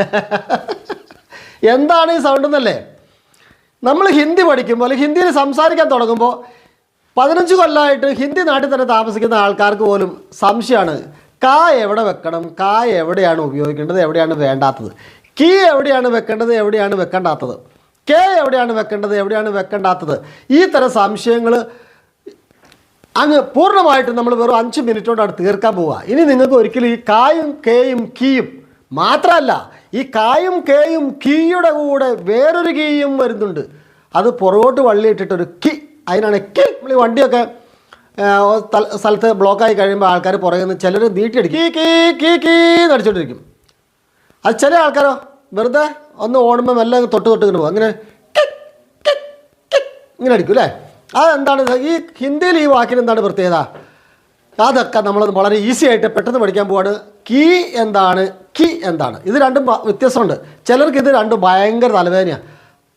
എന്താണ് ഈ സൗണ്ട് എന്നല്ലേ? നമ്മൾ ഹിന്ദി പഠിക്കുമ്പോൾ അല്ലെങ്കിൽ ഹിന്ദിയിൽ സംസാരിക്കാൻ തുടങ്ങുമ്പോൾ പതിനഞ്ച് കൊല്ലമായിട്ട് ഹിന്ദി നാട്ടിൽ തന്നെ താമസിക്കുന്ന ആൾക്കാർക്ക് പോലും സംശയമാണ്. കാ എവിടെ വെക്കണം? കാ എവിടെയാണ് ഉപയോഗിക്കേണ്ടത്? എവിടെയാണ് വേണ്ടാത്തത്? കീ എവിടെയാണ് വെക്കേണ്ടത്? എവിടെയാണ് വെക്കേണ്ടാത്തത്? കെ എവിടെയാണ് വെക്കേണ്ടത്? എവിടെയാണ് വെക്കേണ്ടാത്തത്? ഈ തരം സംശയങ്ങൾ അങ്ങ് പൂർണമായിട്ട് നമ്മൾ വെറും അഞ്ച് മിനിറ്റ് കൊണ്ടാണ് തീർക്കാൻ പോവുക ഇനി നിങ്ങൾക്ക് ഒരിക്കലും ഈ കായും കെയും കീയും മാത്രമല്ല ഈ കായും കേയും കീയുടെ കൂടെ വേറൊരു കീയും വരുന്നുണ്ട്. അത് പുറകോട്ട് വള്ളിയിട്ടിട്ടൊരു കി അതിനാണ് കി. നമ്മൾ ഈ വണ്ടിയൊക്കെ സ്ഥലത്ത് ബ്ലോക്കായി കഴിയുമ്പോൾ ആൾക്കാർ പുറകിൽ നിന്ന് ചിലർ നീട്ടിയടിക്കും. കീ കീ കീ കീ എന്ന് അടിച്ചോണ്ടിരിക്കും. അത് ചില ആൾക്കാരോ വെറുതെ ഒന്ന് ഓടുമ്പോൾ മെല്ലെ തൊട്ട് തൊട്ട് ഇങ്ങനെ പോകും. അങ്ങനെ ഇങ്ങനെ അടിക്കും അല്ലേ? അതെന്താണ് ഈ ഹിന്ദിയിൽ ഈ വാക്കിന് എന്താണ് പ്രത്യേകത? അതൊക്കെ നമ്മൾ വളരെ ഈസി ആയിട്ട് പെട്ടെന്ന് പഠിക്കാൻ പോവാണ്. കീ എന്താണ്? കി എന്താണ്? ഇത് രണ്ടും വ്യത്യാസമുണ്ട്. ചിലർക്ക് ഇത് രണ്ടും ഭയങ്കര തലവേദനയാണ്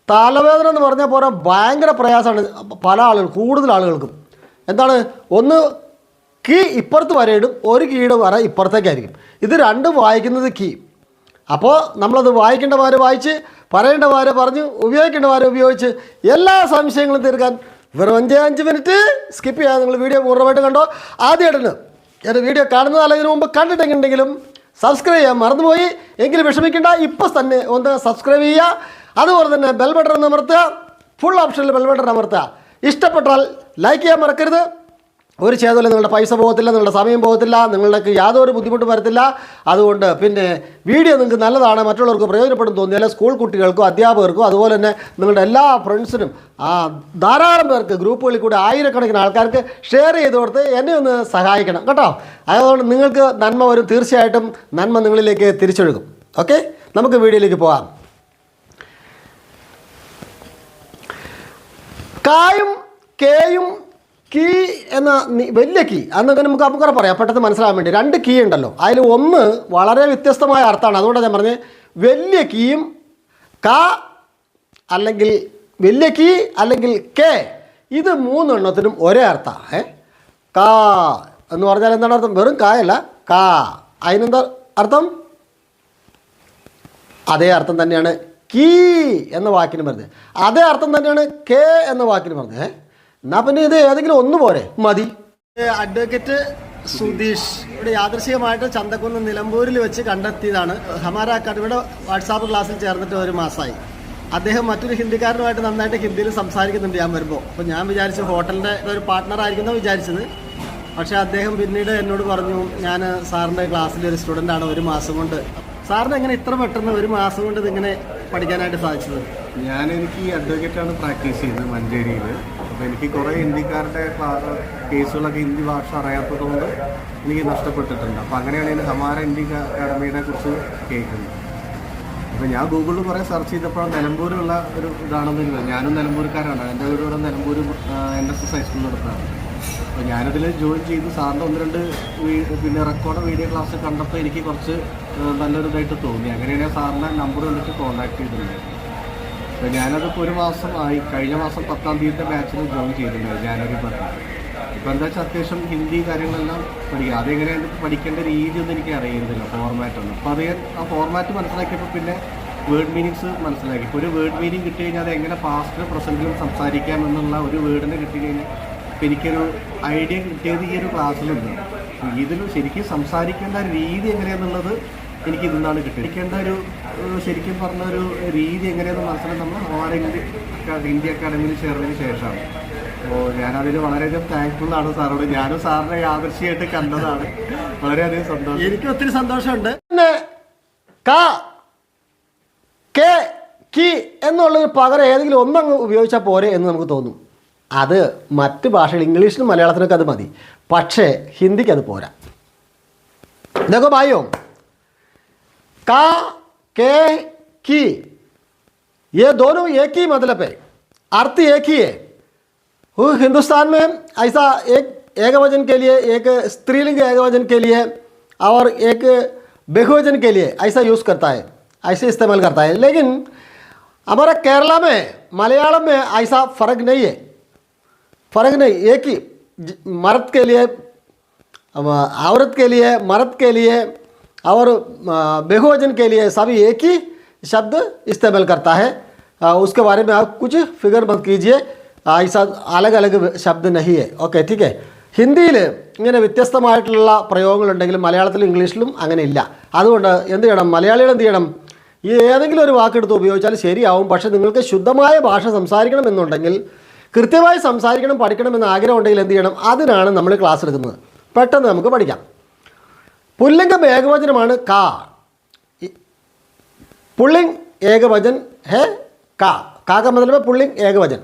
തലവേദന എന്ന് പറഞ്ഞാൽ പോരാ ഭയങ്കര പ്രയാസമാണ് പല ആളുകൾ കൂടുതൽ ആളുകൾക്കും. എന്താണ്? ഒന്ന് കീ ഇപ്പുറത്ത് വരയിടും ഒരു കീയുടെ വര ഇപ്പുറത്തേക്കായിരിക്കും. ഇത് രണ്ടും വായിക്കുന്നത് കീ. അപ്പോൾ നമ്മളത് വായിക്കേണ്ട വാര വായിച്ച് പറയേണ്ട വാര പറഞ്ഞ് ഉപയോഗിക്കേണ്ട വാര ഉപയോഗിച്ച് എല്ലാ സംശയങ്ങളും തീർക്കാൻ വെറും അഞ്ച് അഞ്ച് മിനിറ്റ്. സ്കിപ്പ് ചെയ്യാതെ നിങ്ങൾ വീഡിയോ പൂർണമായിട്ട് കണ്ടോ? ആദ്യമായിട്ടാണ് എന്റെ വീഡിയോ കാണുന്നതല്ല ഇതിനു മുമ്പ് കണ്ടിട്ടുണ്ടെങ്കിലും സബ്സ്ക്രൈബ് ചെയ്യാൻ മറന്നുപോയി. എങ്കിലും വിഷമിക്കേണ്ട ഇപ്പം തന്നെ ഒന്ന് സബ്സ്ക്രൈബ് ചെയ്യുക. അതുപോലെ തന്നെ ബെൽ ബട്ടൺ അമർത്തുക. ഫുൾ ഓപ്ഷനിൽ ബെൽ ബട്ടൺ അമർത്തുക. ഇഷ്ടപ്പെട്ടാൽ ലൈക്ക് ചെയ്യാൻ മറക്കരുത്. ഒരു ഛേദമില്ല നിങ്ങളുടെ പൈസ പോകത്തില്ല നിങ്ങളുടെ സമയം പോകത്തില്ല നിങ്ങൾക്ക് യാതൊരു ബുദ്ധിമുട്ട് വരത്തില്ല. അതുകൊണ്ട് പിന്നെ വീഡിയോ നിങ്ങൾക്ക് നല്ലതാണ് മറ്റുള്ളവർക്ക് പ്രയോജനപ്പെടും തോന്നിയാൽ സ്കൂൾ കുട്ടികൾക്കും അധ്യാപകർക്കും അതുപോലെ തന്നെ നിങ്ങളുടെ എല്ലാ ഫ്രണ്ട്സിനും ധാരാളം പേർക്ക് ഗ്രൂപ്പുകളിൽ കൂടി ആയിരക്കണക്കിന് ആൾക്കാർക്ക് ഷെയർ ചെയ്ത് കൊടുത്ത് എന്നെ ഒന്ന് സഹായിക്കണം കേട്ടോ? അതുകൊണ്ട് നിങ്ങൾക്ക് നന്മ വരും തീർച്ചയായിട്ടും നന്മ നിങ്ങളിലേക്ക് തിരിച്ചൊഴുകും. ഓക്കെ? നമുക്ക് വീഡിയോയിലേക്ക് പോകാം. കായും കേയും കീ എന്ന വലിയ കീ. അന്നൊക്കെ നമുക്ക് നമുക്കറെ പറയാം പെട്ടെന്ന് മനസ്സിലാകാൻ വേണ്ടി. രണ്ട് കീ ഉണ്ടല്ലോ. അതിൽ ഒന്ന് വളരെ വ്യത്യസ്തമായ അർത്ഥമാണ്. അതുകൊണ്ടാണ് ഞാൻ പറഞ്ഞത് വലിയ കീയും ക അല്ലെങ്കിൽ വലിയ കീ അല്ലെങ്കിൽ കെ. ഇത് മൂന്നെണ്ണത്തിനും ഒരേ അർത്ഥമാണ് ഏ? കാ എന്ന് പറഞ്ഞാൽ എന്താണ് അർത്ഥം? വെറും കായല്ല കാ. അതിനെന്താ അർത്ഥം? അതേ അർത്ഥം തന്നെയാണ് കീ എന്ന വാക്കിന് പറഞ്ഞത്. അതേ അർത്ഥം തന്നെയാണ് കെ എന്ന വാക്കിന് പറഞ്ഞത്. ഏ? എന്നാ പിന്നെ ഇത് ഏതെങ്കിലും ഒന്ന് പോരെ. മതി. അഡ്വക്കേറ്റ് സുധീഷ് ഇവിടെ യാദൃശികമായിട്ട് ചന്തക്കുന്ന് നിലമ്പൂരിൽ വെച്ച് കണ്ടെത്തിയതാണ്. ഹമാര അക്കാദമിയുടെ വാട്സാപ്പ് ക്ലാസ്സിൽ ചേർന്നിട്ട് ഒരു മാസമായി. അദ്ദേഹം മറ്റൊരു ഹിന്ദിക്കാരനുമായിട്ട് നന്നായിട്ട് ഹിന്ദിയിൽ സംസാരിക്കുന്നുണ്ട് ഞാൻ വരുമ്പോൾ അപ്പോൾ ഞാൻ വിചാരിച്ചു ഹോട്ടലിന്റെ ഒരു പാർട്ട്ണർ ആയിരിക്കുന്ന വിചാരിച്ചത്. പക്ഷേ അദ്ദേഹം പിന്നീട് എന്നോട് പറഞ്ഞു ഞാൻ സാറിന്റെ ക്ലാസ്സിലെ ഒരു സ്റ്റുഡന്റാണ് ഒരു മാസം കൊണ്ട്. സാറിന് എങ്ങനെ ഇത്ര പെട്ടെന്ന് ഒരു മാസം കൊണ്ട് ഇതിങ്ങനെ പഠിക്കാനായിട്ട് സാധിച്ചത്? ഞാൻ എനിക്ക് ഈ അഡ്വക്കേറ്റാണ് പ്രാക്ടീസ് ചെയ്യുന്നത് മഞ്ചേരിയിൽ അപ്പോൾ എനിക്ക് കുറേ ഹിന്ദിക്കാരുടെ കേസുകളൊക്കെ ഹിന്ദി ഭാഷ അറിയാത്തതുകൊണ്ട് എനിക്ക് നഷ്ടപ്പെട്ടിട്ടുണ്ട്. അപ്പോൾ അങ്ങനെയാണ് ഞാൻ ഹമാര ഹിന്ദി അക്കാഡമിയെ കുറിച്ച് കേൾക്കുന്നത്. അപ്പോൾ ഞാൻ ഗൂഗിളിൽ കുറേ സെർച്ച് ചെയ്തപ്പോൾ നിലമ്പൂരുള്ള ഒരു ഇതാണെന്ന് എനിക്ക് ഞാനും നിലമ്പൂർക്കാരാണ് എന്റെ വീട് ഇവിടെ നിലമ്പൂർ എൻ എസ് എസ് ഹൈസ്കൂളിൽ നടത്താണ് അപ്പോൾ ഞാനതിൽ ജോയിൻ ചെയ്ത് സാറിന്റെ ഒന്ന് രണ്ട് പിന്നെ റെക്കോർഡ് വീഡിയോ ക്ലാസ് കണ്ടപ്പോൾ എനിക്ക് കുറച്ച് നല്ലൊരു ഇതായിട്ട് തോന്നി. അങ്ങനെയാണ് സാറിന്റെ നമ്പർ കണ്ടിട്ട് കോൺടാക്ട് അപ്പോൾ ഞാനതിപ്പോൾ ഒരു മാസം ആയി. കഴിഞ്ഞ മാസം പത്താം തീയതിയുടെ ബാച്ചിൽ ജോയിൻ ചെയ്തിട്ടുണ്ടായിരുന്നു ജാനുവരി പത്ത്. ഇപ്പോൾ എന്താ വെച്ചാൽ അത്യാവശ്യം ഹിന്ദി കാര്യങ്ങളെല്ലാം പഠിക്കുക അതെങ്ങനെയാണ് പഠിക്കേണ്ട രീതി ഒന്നും എനിക്ക് അറിയുന്നില്ല ഫോർമാറ്റ് ഒന്നും. അപ്പോൾ അത് ആ ഫോർമാറ്റ് മനസ്സിലാക്കിയപ്പോൾ പിന്നെ വേർഡ് മീനിങ്സ് മനസ്സിലാക്കി. ഇപ്പോൾ ഒരു വേർഡ് മീനിങ് കിട്ടി കഴിഞ്ഞാൽ അത് എങ്ങനെ പാസ്റ്റ് പ്രസന്റിലും സംസാരിക്കാം എന്നുള്ള ഒരു വേർഡിനെ കിട്ടി കഴിഞ്ഞാൽ ഇപ്പോൾ എനിക്കൊരു ഐഡിയ കിട്ടിയത് ഈ ഒരു ക്ലാസ്സിലുണ്ട് ഇതിൽ ശരിക്കും സംസാരിക്കേണ്ട രീതി എങ്ങനെയാണെന്നുള്ളത് എനിക്ക് ഇതെന്നാണ് കിട്ടിയിരിക്കേണ്ട ഒരു ശരിക്കും പറഞ്ഞ ഒരു രീതി എങ്ങനെയാണെന്ന് മനസ്സിലാക്കാൻ നമ്മൾ ആരെങ്കിലും ഇന്ത്യ അക്കാദമിയിൽ ചേർന്നതിന് ശേഷമാണ്. അപ്പോൾ ഞാനതിന് വളരെയധികം താങ്ക്ഫുൾ ആണ് സാറോട്. ഞാനും സാറിനെ യാദർശിയായിട്ട് കണ്ടതാണ്. വളരെയധികം സന്തോഷം. എനിക്ക് ഒത്തിരി സന്തോഷമുണ്ട്. പിന്നെ കെ കി എന്നുള്ളതിന് പകരം ഏതെങ്കിലും ഒന്നങ്ങ് ഉപയോഗിച്ചാൽ പോരെ എന്ന് നമുക്ക് തോന്നും. അത് മറ്റ് ഭാഷകൾ ഇംഗ്ലീഷിനും മലയാളത്തിനൊക്കെ അത് മതി. പക്ഷേ ഹിന്ദിക്ക് അത് പോരാ. ഇതൊക്കെ ഭായോ का, के, की। ये दोनों एक ही मतलब है। अर्थ एक ही है। हिंदुस्तान में ऐसा एक एक वज़न के लिए, एक स्त्रीलिंग एक वज़न के लिए और एक बहुवचन के लिए ऐसा यूज़ करता है, ऐसे इस्तेमाल करता है। लेकिन हमारा केरला में, मलयालम में ऐसा फ़र्क नहीं है। फ़र्क नहीं, एक ही। मर्द के लिए औरत के लिए, मर्द के लिए और आ, बहुवचन के लिए सभी एक ही शब्द इस्तेमाल करता है आ, उसके बारे में आप कुछ फिगर मत कीजिए आ, ऐसा अलग अलग शब्द नहीं है ഓക്കെ ठीक है ഹിന്ദിയിൽ ഇങ്ങനെ വ്യത്യസ്തമായിട്ടുള്ള പ്രയോഗങ്ങളുണ്ടെങ്കിലും മലയാളത്തിലും ഇംഗ്ലീഷിലും അങ്ങനെ ഇല്ല അതുകൊണ്ട് എന്ത് ചെയ്യണം മലയാളികൾ എന്ത് ചെയ്യണം ഈ ഏതെങ്കിലും ഒരു വാക്കെടുത്ത് ഉപയോഗിച്ചാൽ ശരിയാവും പക്ഷേ നിങ്ങൾക്ക് ശുദ്ധമായ ഭാഷ സംസാരിക്കണം എന്നുണ്ടെങ്കിൽ കൃത്യമായി സംസാരിക്കണം പഠിക്കണം എന്ന ആഗ്രഹം ഉണ്ടെങ്കിൽ എന്ത് ചെയ്യണം അതിനാണ് നമ്മൾ ക്ലാസ് എടുക്കുന്നത് പെട്ടെന്ന് നമുക്ക് പഠിക്കാം പുല്ലിംഗം ഏകവചനമാണ് കാ ഇ- പുള്ളിംഗ് ഏകവചൻ है का का का मतलब है पुल्लिंग एकवचन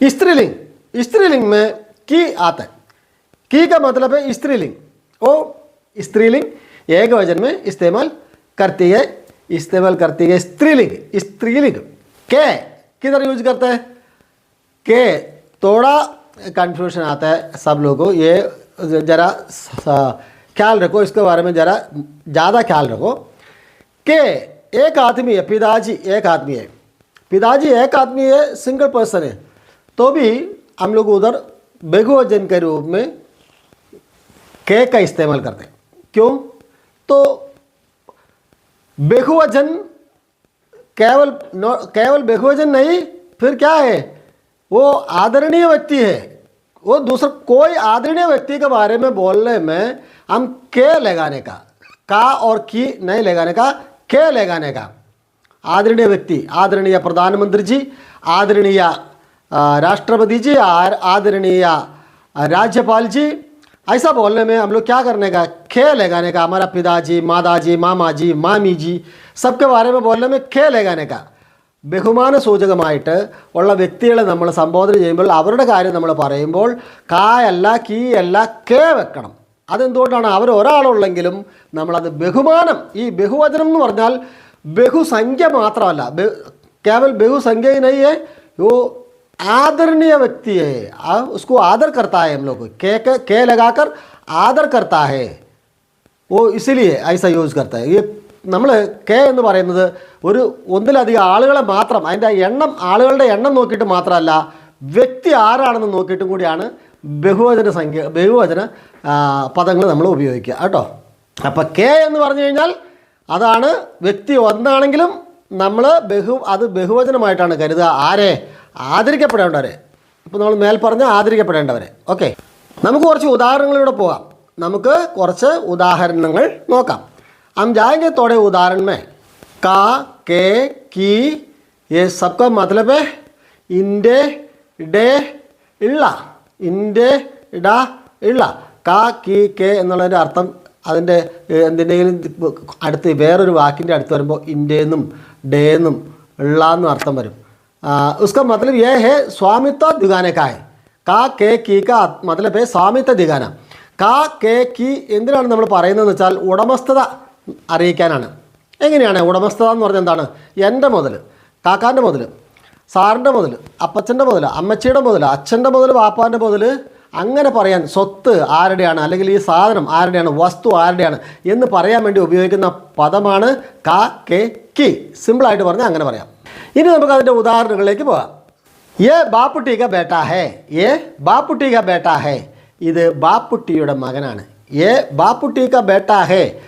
स्त्रीलिंग स्त्रीलिंग में की आता है की का मतलब है स्त्रीलिंग वो स्त्रीलिंग एक वजन में इस्तेमाल करती है इस्तेमाल करती है स्त्रीलिंग स्त्रीलिंग के किधर यूज करते हैं के थोड़ा कंफ्यूजन आता है सब लोगों को ये ज़रा ख्याल रखो, इसके बारे में ज़रा ज़्यादा ख्याल रखो के एक आदमी है, पिताजी एक आदमी है। पिताजी एक आदमी है सिंगल पर्सन है। तो भी हम लोग उधर बहुवचन के रूप में के का इस्तेमाल करते हैं। क्यों? तो बहुवचन केवल केवल बहुवचन नहीं, फिर क्या है? वो आदरणीय व्यक्ति है। वो दूसरा कोई आदरणीय व्यक्ति के बारे में बोलने में हम के लगाने का का और की नहीं लगाने का, के लगाने का। आदरणीय व्यक्ति, आदरणीय प्रधानमंत्री जी, आदरणीय राष्ट्रपति जी आर- आदरणीय राज्यपाल जी, ऐसा बोलने में हम लोग क्या करने का खे लगाने का, हमारा पिताजी, माताजी, मामा जी, मामी जी, सबके बारे में बोलने में खे लगाने का। ബഹുമാന സൂചകമായിട്ട് ഉള്ള വ്യക്തികളെ നമ്മൾ സംബോധന ചെയ്യുമ്പോൾ അവരുടെ കാര്യം നമ്മൾ പറയുമ്പോൾ കായല്ല കീ അല്ല കേ വെക്കണം അതെന്തുകൊണ്ടാണ് അവർ ഒരാളുള്ളെങ്കിലും നമ്മളത് ബഹുമാനം ഈ ബഹുവചനം എന്ന് പറഞ്ഞാൽ ബഹുസംഖ്യ മാത്രമല്ല ബഹു- കേവൽ ബഹുസംഖ്യ ही नहीं है वो आदरणीय व्यक्ति है आ, उसको आदर करता है हम लोग के के, के लगाकर आदर करता है ഓ ഇസിലിയെ ഐസ യൂസ് കർത്ത ഈ നമ്മൾ കെ എന്ന് പറയുന്നത് ഒരു ഒന്നിലധികം ആളുകളെ മാത്രം അതിന്റെ എണ്ണം ആളുകളുടെ എണ്ണം നോക്കിയിട്ട് മാത്രമല്ല വ്യക്തി ആരാണെന്ന് നോക്കിയിട്ടും കൂടിയാണ് ബഹുവചന സംഖ്യ ബഹുവചന പദങ്ങൾ നമ്മൾ ഉപയോഗിക്കുക. കേട്ടോ? അപ്പോൾ കെ എന്ന് പറഞ്ഞു കഴിഞ്ഞാൽ അതാണ് വ്യക്തി ഒന്നാണെങ്കിലും നമ്മൾ ബഹു അത് ബഹുവചനമായിട്ടാണ് കരുതുക. ആരെ? ആദരിക്കപ്പെടേണ്ടവരെ. ഇപ്പോൾ നമ്മൾ മേൽ പറഞ്ഞ ആദരിക്കപ്പെടേണ്ടവരെ. ഓക്കെ. നമുക്ക് കുറച്ച് ഉദാഹരണങ്ങളിലൂടെ പോകാം. നമുക്ക് കുറച്ച് ഉദാഹരണങ്ങൾ നോക്കാം. हम जाएंगे थोड़े उदाहरण में का के की ये सबका मतलब है ഇൻ്റെ ഡേ ഇള്ള ഇൻ്റെ ഇട ഇള്ള കാ കി കെ എന്നുള്ളതിൻ്റെ അർത്ഥം അതിൻ്റെ ഏഹ്, എന്തിൻ്റെങ്കിലും അടുത്ത് വേറൊരു വാക്കിൻ്റെ അടുത്ത് വരുമ്പോൾ ഇൻ്റെന്നും ഡേന്നും ഇള്ള എന്നും അർത്ഥം വരും आ, उसका मतलब यह है स्वामित्व दिखाने का है का के की का मतलब है സ്വാമിത്വ ദിഗാന കാ കെ കി എന്തിനാണ് നമ്മൾ പറയുന്നതെന്ന് വെച്ചാൽ ഉടമസ്ഥത അറിയിക്കാനാണ്. എങ്ങനെയാണ് ഉടമസ്ഥത എന്ന് പറഞ്ഞാൽ എന്താണ്? എന്റെ മുതൽ കാക്കാന്റെ മുതൽ സാറിന്റെ മുതൽ അപ്പച്ചന്റെ മുതൽ അമ്മച്ചിയുടെ മുതൽ അച്ഛന്റെ മുതൽ വാപ്പാന്റെ മുതൽ അങ്ങനെ പറയാൻ സ്വത്ത് ആരുടെയാണ്? അല്ലെങ്കിൽ ഈ സാധനം ആരുടെയാണ്? വസ്തു ആരുടെയാണ്? എന്ന് പറയാൻ വേണ്ടി ഉപയോഗിക്കുന്ന പദമാണ് ക കെ കി. സിമ്പിളായിട്ട് പറഞ്ഞാൽ അങ്ങനെ പറയാം. ഇനി നമുക്ക് അതിന്റെ ഉദാഹരണങ്ങളിലേക്ക് പോകാം. ഏ ബാപ്പുട്ടിക ബേട്ടാ ഹേ. ഏ ബാപ്പുട്ടിക ബേട്ടാ ഹേ. ഇത് ബാപ്പുട്ടിയുടെ മകനാണ്. ഏ ബാപ്പുട്ടിക ബേട്ടാ ഹേ.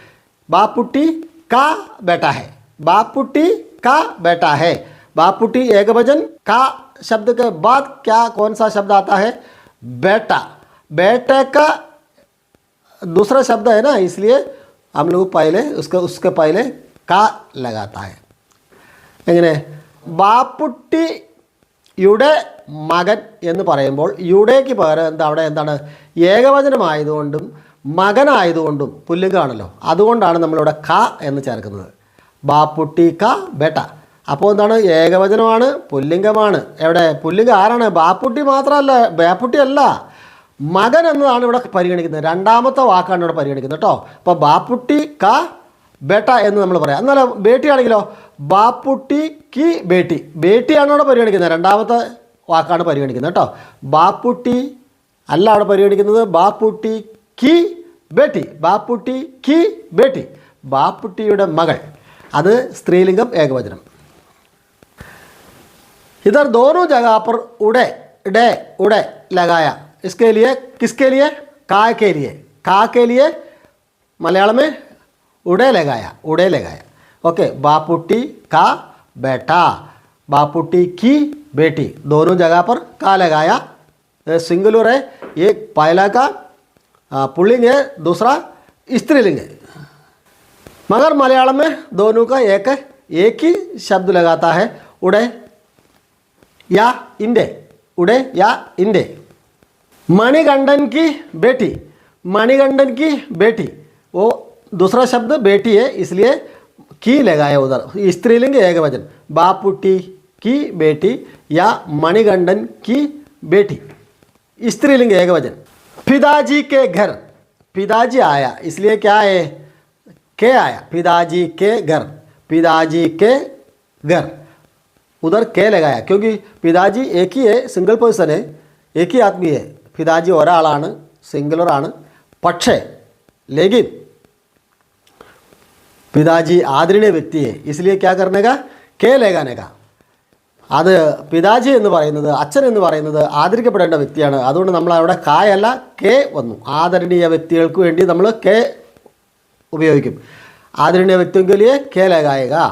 बापुटी का बेटा है। बापुटी का बेटा है। बापुटी एक वज़न का शब्द के बाद क्या, कौन सा शब्द आता है? बेटा। बेटे का दूसरा शब्द है ना, इसलिए हम लोग पहले उसके उसके पहले का लगाता है। എങ്ങനെ ബാപ്പുട്ടി യുടെ മകൻ എന്ന് പറയുമ്പോൾ യുടേക്ക് പകരം എന്താ അവിടെ മകനായതുകൊണ്ടും പുല്ലുകാണല്ലോ. അതുകൊണ്ടാണ് നമ്മളിവിടെ ക എന്ന് ചേർക്കുന്നത്. ബാപ്പുട്ടി ക ബേട്ട. അപ്പോൾ എന്താണ്? ഏകവചനമാണ് പുല്ലിംഗമാണ്. എവിടെ? പുല്ലിംഗ ആരാണ്? ബാപ്പുട്ടി മാത്രമല്ല ബാപ്പുട്ടി അല്ല. മകൻ എന്നതാണ് ഇവിടെ പരിഗണിക്കുന്നത്. രണ്ടാമത്തെ വാക്കാണ് ഇവിടെ പരിഗണിക്കുന്നത് കേട്ടോ. അപ്പോൾ ബാപ്പുട്ടി ക ബേട്ട എന്ന് നമ്മൾ പറയാം. എന്നാലും ബേട്ടിയാണെങ്കിലോ ബാപ്പുട്ടി കി ബേട്ടി. ബേട്ടിയാണ് അവിടെ പരിഗണിക്കുന്നത്. രണ്ടാമത്തെ വാക്കാണ് പരിഗണിക്കുന്നത് കേട്ടോ. ബാപ്പുട്ടി അല്ല അവിടെ പരിഗണിക്കുന്നത്. ബാപ്പുട്ടി കി ബേട്ടി ബാപ്പുട്ടി കി ബേട്ടി ബാപ്പുട്ടിയുടെ മകൾ അത് സ്ത്രീലിംഗം ഏകവചനം इधर दोनों जगह पर उड़े डे उड़े लगाया इसके लिए किसके लिए का के लिए का के लिए मलयालम में उड़े लगाया उड़े लगाया ओके बापुटी का बेटा बापुटी की बेटी दोनों जगह पर का लगाया सिंगुलर है एक पहला का आ, पुल्लिंग है दूसरा स्त्रीलिंग है मगर मलयालम में दोनों का एक एक ही शब्द लगाता है उड़े या इंडे उड़े या इंडे मणिकंडन की बेटी मणिकंडन की बेटी वो दूसरा शब्द बेटी है इसलिए की लगाया उधर स्त्रीलिंग एक वचन बापुटी की बेटी या मणिकंडन की बेटी स्त्रीलिंग एक वचन पिताजी के घर। पिताजी आया, इसलिए क्या है? के आया? पिताजी के घर। पिताजी के घर। उधर के लगाया, क्योंकि पिताजी एक ही है सिंगल पर्सन है, एक ही आदमी है। പിതാജി लेकिन पिताजी आदरणीय व्यक्ति है, इसलिए क्या करने का? के കെ का। അത് പിതാജി എന്ന് പറയുന്നത് അച്ഛൻ എന്ന് പറയുന്നത് ആദരിക്കപ്പെടേണ്ട വ്യക്തിയാണ് അതുകൊണ്ട് നമ്മൾ അവിടെ കായല്ല കെ വന്നു ആദരണീയ വ്യക്തികൾക്ക് വേണ്ടി നമ്മൾ കെ उपयोगिक आदरणीय व्यक्तियों के लिए के लगाएगा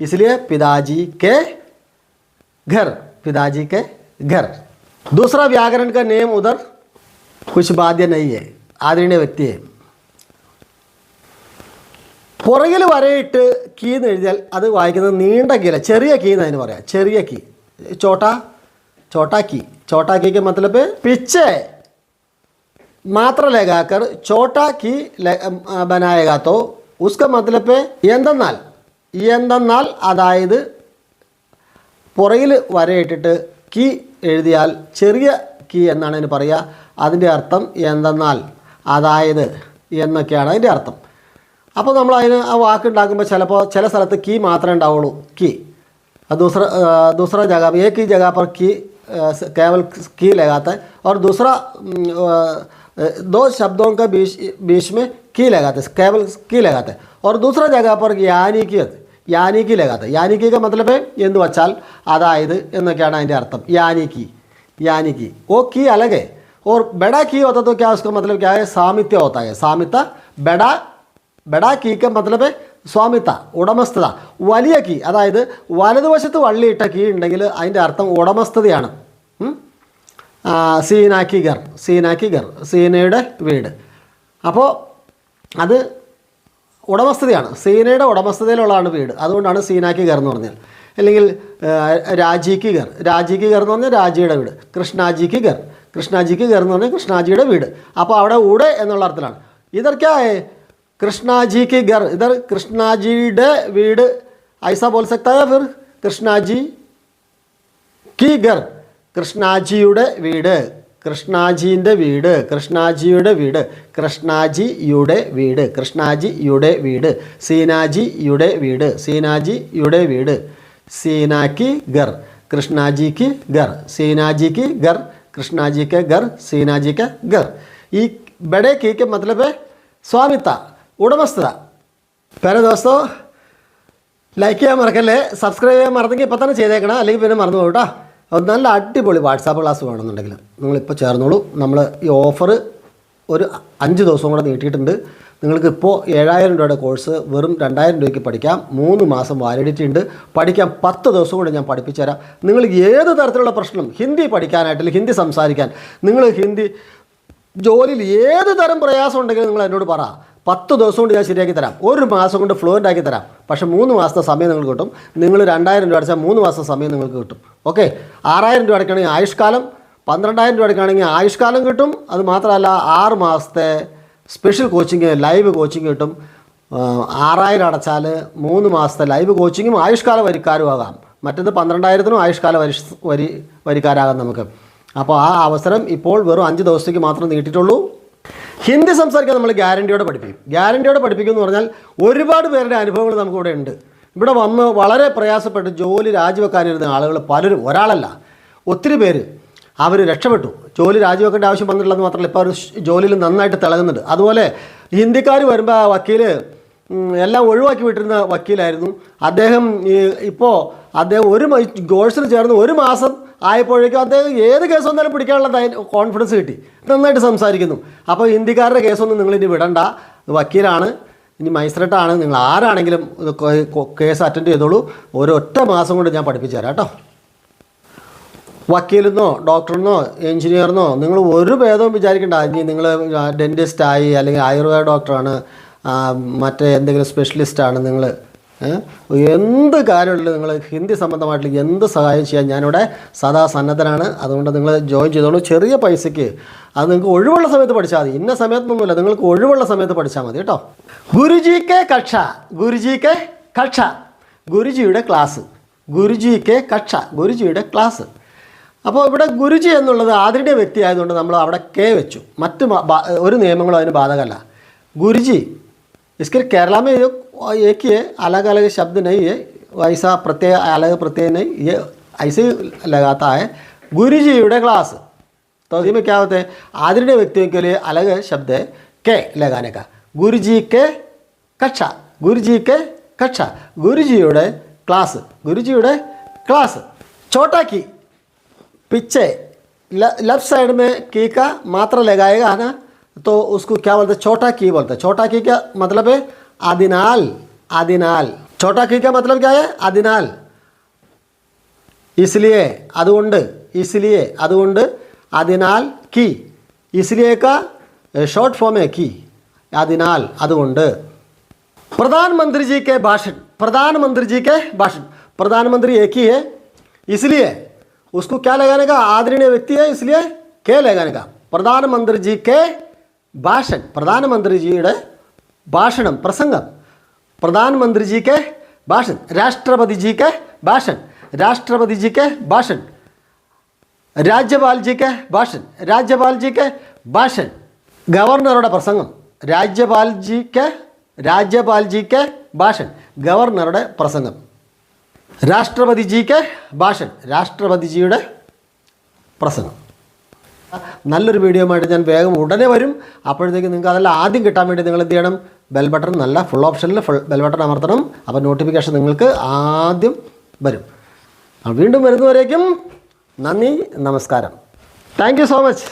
इसलिए पिताजी के घर पिताजी के घर दूसरा व्याकरण का नियम उधर कुछ बाध्य नहीं है आदरणीय व्यक्ति है പുറകിൽ വരയിട്ട് കീ എന്ന് എഴുതിയാൽ അത് വായിക്കുന്നത് നീണ്ട കീല ചെറിയ കീ എന്ന് അതിന് പറയാം ചെറിയ കീ ചോട്ടാ ചോട്ടാ കീ ചോട്ടാ കീക്ക് മത്തലബ് പിച്ചേ मात्र लगाकर छोटा की ल- अ, बनाएगा तो उसका मतलब है എന്തെന്നാൽ എന്തെന്നാൽ അതായത് പുറകിൽ വരയിട്ടിട്ട് കീ എഴുതിയാൽ ചെറിയ കീ എന്നാണ് അതിന് പറയുക അതിൻ്റെ അർത്ഥം എന്തെന്നാൽ അതായത് എന്നൊക്കെയാണ് അതിൻ്റെ അർത്ഥം അപ്പോൾ നമ്മൾ അതിന് ആ വാക്കുണ്ടാക്കുമ്പോൾ ചിലപ്പോൾ ചില സ്ഥലത്ത് കീ മാത്രമേ ഉണ്ടാവുള്ളൂ കീ और दूसरा अ, दूसरा जगह में एक ही जगह पर की अ, स- केवल की लगाता है और दूसरा अम, अ, दो शब्दों का बीच बीच में की लगाते हैं केवल की लगाते हैं और दूसरा जगह पर यानी की होती है। यानी की लगाते हैं यानी की का मतलब है എന്ന് വച്ചാൽ അതായത് എന്നൊക്കെയാണ് അതിൻ്റെ അർത്ഥം यानी की यानी की वो की अलग है और बड़ा की होता तो क्या उसका मतलब क्या है सामित्य होता है सामित्य बड़ा ബെടാ കീക്ക് മതലബ് സ്വാമിത്ത ഉടമസ്ഥത. വലിയ കീ അതായത് വലതുവശത്ത് വള്ളിയിട്ട കീ ഉണ്ടെങ്കിൽ അതിന്റെ അർത്ഥം ഉടമസ്ഥതയാണ്. സീനാക്കി ഗർ സീനാക്കി ഗർ സീനയുടെ വീട്. അപ്പോൾ അത് ഉടമസ്ഥതയാണ്. സീനയുടെ ഉടമസ്ഥതയിലുള്ളതാണ് വീട്. അതുകൊണ്ടാണ് സീനാക്കി ഗർ എന്ന് പറഞ്ഞാൽ അല്ലെങ്കിൽ രാജിക്ക് ഗർ രാജിക്ക് ഗർ എന്ന് പറഞ്ഞാൽ രാജിയുടെ വീട്. കൃഷ്ണാജിക്ക് ഗർ കൃഷ്ണാജിക്ക് ഗർ എന്ന് പറഞ്ഞാൽ കൃഷ്ണാജിയുടെ വീട്. അപ്പോൾ അവിടെ ഊട് എന്നുള്ള അർത്ഥത്തിലാണ്. ഇതൊക്കെ കൃഷ്ണാജിക്ക് ഗർ ഇതർ കൃഷ്ണാജിയുടെ വീട്. ഐസ ബോൽ സക്താ ഫിർ കൃഷ്ണാജി കി ഗർ കൃഷ്ണാജിയുടെ വീട്. കൃഷ്ണാജീന്റെ വീട് കൃഷ്ണാജിയുടെ വീട് കൃഷ്ണാജിയുടെ വീട് കൃഷ്ണാജിയുടെ വീട് സീനാജിയുടെ വീട് സീനാജിയുടെ വീട്. സീനാക്കി ഗർ കൃഷ്ണാജിക്ക് ഗർ സീനാജിക്ക് ഗർ കൃഷ്ണാജിക്ക് ഗർ സീനാജിക്ക് ഗർ. ഈ ബഡേ കീക്ക് മതലബ് സ്വാമിത്ത. ഉടമസ്ഥത. പേരെ ദോസ്തോ ലൈക്ക് ചെയ്യാൻ മറക്കല്ലേ? സബ്സ്ക്രൈബ് ചെയ്യാൻ മറന്നെങ്കിൽ ഇപ്പം തന്നെ ചെയ്തേക്കണം. അല്ലെങ്കിൽ പിന്നെ മറന്നു പോകട്ടോ അത് നല്ല അടിപൊളി വാട്സാപ്പ് ക്ലാസ് വേണമെന്നുണ്ടെങ്കിൽ നിങ്ങളിപ്പോൾ ചേർന്നോളൂ. നമ്മൾ ഈ ഓഫർ ഒരു അഞ്ച് ദിവസം കൂടെ നീട്ടിയിട്ടുണ്ട്. നിങ്ങൾക്ക് ഇപ്പോൾ ഏഴായിരം രൂപയുടെ കോഴ്സ് വെറും രണ്ടായിരം രൂപയ്ക്ക് പഠിക്കാം. മൂന്ന് മാസം വാലിഡിറ്റി ഉണ്ട്. പഠിക്കാം പത്ത് ദിവസം കൂടെ ഞാൻ പഠിപ്പിച്ചു തരാം. നിങ്ങൾ ഏത് തരത്തിലുള്ള പ്രശ്നം ഹിന്ദി പഠിക്കാനായിട്ട് ഹിന്ദി സംസാരിക്കാൻ നിങ്ങൾ ഹിന്ദി ജോലിയിൽ ഏത് തരം പ്രയാസം ഉണ്ടെങ്കിലും നിങ്ങൾ എന്നോട് പറ. പത്ത് ദിവസം കൊണ്ട് ഞാൻ ശരിയാക്കി തരാം. ഒരു മാസം കൊണ്ട് ഫ്ലുവന്റ് ആക്കി തരാം. പക്ഷേ മൂന്ന് മാസത്തെ സമയം നിങ്ങൾക്ക് കിട്ടും. നിങ്ങൾ രണ്ടായിരം രൂപ അടച്ചാൽ മൂന്ന് മാസത്തെ സമയം നിങ്ങൾക്ക് കിട്ടും. ഓക്കെ? ആറായിരം രൂപ അടയ്ക്കുകയാണെങ്കിൽ ആയുഷ്കാലം പന്ത്രണ്ടായിരം രൂപ അടയ്ക്കുകയാണെങ്കിൽ ആയുഷ്കാലം കിട്ടും. അത് മാത്രമല്ല ആറ് മാസത്തെ സ്പെഷ്യൽ കോച്ചിങ് ലൈവ് കോച്ചിങ് കിട്ടും. ആറായിരം അടച്ചാൽ മൂന്ന് മാസത്തെ ലൈവ് കോച്ചിങ്ങും ആയുഷ്കാല വരിക്കാരും ആകാം. മറ്റത് പന്ത്രണ്ടായിരത്തിനും ആയുഷ്കാല വരി വരി വരിക്കാരാകാം നമുക്ക്. അപ്പോൾ ആ അവസരം ഇപ്പോൾ വെറും അഞ്ച് ദിവസത്തേക്ക് മാത്രം നീട്ടിയിട്ടുള്ളൂ. ഹിന്ദി സംസാരിക്കാൻ നമ്മൾ ഗ്യാരണ്ടിയോടെ പഠിപ്പിക്കും. ഗ്യാരണ്ടിയോടെ പഠിപ്പിക്കും എന്ന് പറഞ്ഞാൽ ഒരുപാട് പേരുടെ അനുഭവങ്ങൾ നമുക്കിവിടെ ഉണ്ട്. ഇവിടെ വന്ന് വളരെ പ്രയാസപ്പെട്ട് ജോലി രാജിവെക്കാനിരുന്ന ആളുകൾ പലരും ഒരാളല്ല ഒത്തിരി പേര് അവർ രക്ഷപ്പെട്ടു. ജോലി രാജിവെക്കേണ്ട ആവശ്യം വന്നിട്ടുള്ളത് മാത്രമല്ല ഇപ്പോൾ അവർ ജോലിയിൽ നന്നായിട്ട് തിളങ്ങുന്നുണ്ട്. അതുപോലെ ഹിന്ദിക്കാർ വരുമ്പോൾ ആ വക്കീൽ ഉം, എല്ലാം ഒഴിവാക്കി വിട്ടിരുന്ന വക്കീലായിരുന്നു. അദ്ദേഹം ഇപ്പോൾ അദ്ദേഹം ഒരു കോഴ്സിന് ചേർന്ന് ഒരു മാസം ആയപ്പോഴേക്കും അദ്ദേഹം ഏത് കേസ് വന്നാലും പിടിക്കാനുള്ള കോൺഫിഡൻസ് കിട്ടി. നന്നായിട്ട് സംസാരിക്കുന്നു. അപ്പോൾ ഹിന്ദിക്കാരുടെ കേസൊന്നും നിങ്ങൾ ഇനി വിടണ്ട. വക്കീലാണ് ഇനി മജിസ്ട്രേറ്റാണ്. നിങ്ങൾ ആരാണെങ്കിലും കേസ് അറ്റൻഡ് ചെയ്തോളൂ. ഒരൊറ്റ മാസം കൊണ്ട് ഞാൻ പഠിപ്പിച്ചു തരാം കേട്ടോ. വക്കീലെന്നോ ഡോക്ടറെന്നോ എഞ്ചിനീയറിനോ നിങ്ങൾ ഒരു ഭേദവും വിചാരിക്കേണ്ട. ഇനി നിങ്ങൾ ഡെന്റിസ്റ്റായി അല്ലെങ്കിൽ ആയുർവേദ ഡോക്ടറാണ് മറ്റേ എന്തെങ്കിലും സ്പെഷ്യലിസ്റ്റാണ് നിങ്ങൾ എന്ത് കാര്യമുള്ളൂ നിങ്ങൾ ഹിന്ദി സംബന്ധമായിട്ടുള്ള എന്ത് സഹായം ചെയ്യാൻ ഞാനിവിടെ സദാ സന്നദ്ധനാണ്. അതുകൊണ്ട് നിങ്ങൾ ജോയിൻ ചെയ്തോളൂ. ചെറിയ പൈസയ്ക്ക് അത് നിങ്ങൾക്ക് ഒഴിവുള്ള സമയത്ത് പഠിച്ചാൽ മതി. ഇന്ന സമയത്തൊന്നുമില്ല. നിങ്ങൾക്ക് ഒഴിവുള്ള സമയത്ത് പഠിച്ചാൽ മതി കേട്ടോ. ഗുരുജി കെ കക്ഷ. ഗുരുജിക്ക് കക്ഷ. ഗുരുജിയുടെ ക്ലാസ് ഗുരുജി കെ കക്ഷ. ഗുരുജിയുടെ ക്ലാസ് അപ്പോൾ ഇവിടെ ഗുരുജി എന്നുള്ളത് ആദരണീയ വ്യക്തി ആയതുകൊണ്ട് നമ്മൾ അവിടെ കെ വെച്ചു. മറ്റ് ഒരു നിയമങ്ങളും അതിന് ബാധകമല്ല. ഗുരുജി इसके लिए केरला में ये एक ही है अलग अलग शब्द नहीं है ऐसा प्रत्यय, अलग प्रत्यय नहीं, ये ऐसे ही लगाता है। गुरु जी युडे क्लास। तो इसमें क्या होता है? आदरणीय व्यक्तियों के लिए अलग शब्द है, के लगाने का। गुरु जी के कक्षा, गुरु जी के कक्षा। गुरु जी उड़े क्लास। गुरु जी उड़े क्लास। छोटा की पीछे लेफ़्ट साइड में की का मात्रा लगाएगा, है ना? तो उसको क्या बोलते हैं छोटा की बोलते हैं छोटा की का मतलब है आदिनाल आदिनाल छोटा की का मतलब क्या है आदिनाल इसलिए അതുകൊണ്ട് इसलिए അതുകൊണ്ട് അതിനാൽ की इसलिए का शॉर्ट फॉर्म है की അതിനാൽ അതുകൊണ്ട് प्रधानमंत्री जी के भाषण प्रधानमंत्री जी के भाषण प्रधानमंत्री एक ही है इसलिए उसको क्या लगाने का आदरणीय व्यक्ति है इसलिए के लगाने का प्रधानमंत्री जी के ഭാഷൻ പ്രധാനമന്ത്രിജിയുടെ ഭാഷണം പ്രസംഗം. പ്രധാനമന്ത്രിജിക്ക് ഭാഷൻ രാഷ്ട്രപതിജിക്ക് ഭാഷൻ രാഷ്ട്രപതിജിക്ക് ഭാഷൻ. രാജ്യപാൽജിക്ക് ഭാഷൻ രാജ്യപാൽജിക്ക് ഭാഷൻ. ഗവർണറുടെ പ്രസംഗം രാജ്യപാൽജിക്ക് രാജ്യപാൽജിക്ക് ഭാഷൻ. ഗവർണറുടെ പ്രസംഗം. രാഷ്ട്രപതിജിക്ക് ഭാഷൻ രാഷ്ട്രപതിജിയുടെ പ്രസംഗം. നല്ലൊരു വീഡിയോ ആയിട്ട് ഞാൻ വേഗം ഉടനെ വരും. അപ്പോഴത്തേക്ക് നിങ്ങൾക്ക് അതെല്ലാം ആദ്യം കിട്ടാൻ വേണ്ടി നിങ്ങൾ എന്ത് ചെയ്യണം? ബെൽ ബട്ടൺ നല്ല ഫുൾ ഓപ്ഷനിൽ ഫുൾ ബെൽ ബട്ടൺ അമർത്തണം. അപ്പോൾ നോട്ടിഫിക്കേഷൻ നിങ്ങൾക്ക് ആദ്യം വരും. വീണ്ടും വരുന്നവരേക്കും നന്ദി നമസ്കാരം. Thank so much